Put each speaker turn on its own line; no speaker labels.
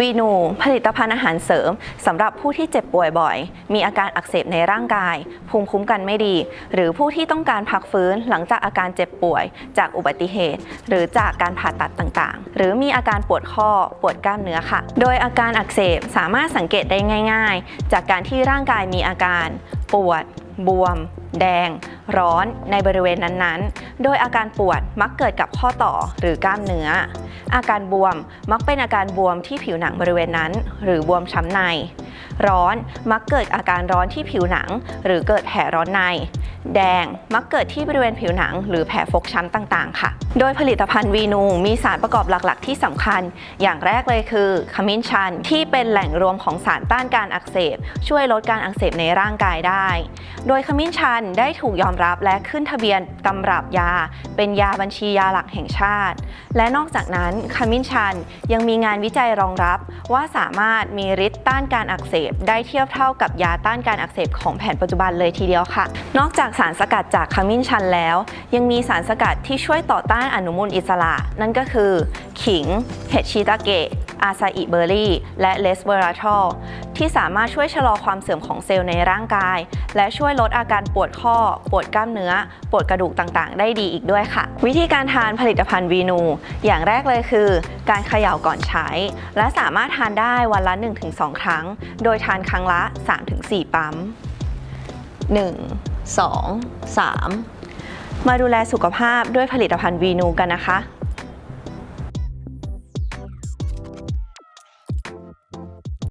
วีนูผลิตภัณฑ์อาหารเสริมสำหรับผู้ที่เจ็บป่วยบ่อย มีอาการอักเสบในร่างกาย ภูมิคุ้มกันไม่ดี หรือผู้ที่ต้องการพักฟื้นหลังจากอาการเจ็บป่วย จากอุบัติเหตุ หรือจากการผ่าตัดต่างๆ หรือมีอาการปวดข้อปวดกล้ามเนื้อค่ะ โดยอาการอักเสบสามารถสังเกตได้ง่าย ๆ จากการที่ร่างกายมีอาการ ปวด บวม แดง ร้อนในบริเวณนั้นๆ โดยอาการปวดมักเกิดกับข้อต่อหรือกล้ามเนื้อ อาการบวมมักเป็นอาการบวมที่ผิวหนังบริเวณนั้น หรือบวมช้ำใน ร้อนมักเกิดอาการร้อนที่ผิวหนัง หรือเกิดแผลร้อนใน แดง มักเกิดที่บริเวณผิวหนัง หรือแผลฟกช้ำต่างๆ ค่ะ โดยผลิตภัณฑ์วีนูมีสารประกอบหลักๆ ที่สำคัญ อย่างแรกเลยคือขมิ้นชัน ที่เป็นแหล่งรวมของสารต้านการอักเสบ ช่วยลดการอักเสบในร่างกายได้ โดยขมิ้นชันได้ถูกยอมรับและขึ้นทะเบียนตำรับยา เป็นยาบัญชียาหลักแห่งชาติ และนอกจากนั้นขมิ้นชันยังมีงานวิจัยรองรับ ว่าสามารถมีฤทธิ์ต้านการอักเสบ ได้เทียบเท่ากับยาต้านการอักเสบของแผนปัจจุบันเลยทีเดียวค่ะ นอกจากสารสกัดจากขมิ้นชันแล้ว ยังมีสารสกัดที่ช่วยต่อต้านอนุมูลอิสระ นั่นก็คือ ขิง เห็ดชิตาเกะอาซาอิเบอร์รี่ และเลสเวอราทอลที่สามารถช่วยชะลอความเสื่อมของเซลล์ในร่างกาย และช่วยลดอาการปวดข้อ ปวดกล้ามเนื้อ ปวดกระดูกต่างๆ ได้ดีอีกด้วยค่ะ วิธีการทานผลิตภัณฑ์วีนู อย่างแรกเลยคือ การเขย่าก่อนใช้ และสามารถทานได้วันละ 1-2 ครั้ง โดยทานครั้งละ 3-4 ปั๊ม 1 2 3 มาดูแลสุขภาพด้วยผลิตภัณฑ์วีนูกันนะคะ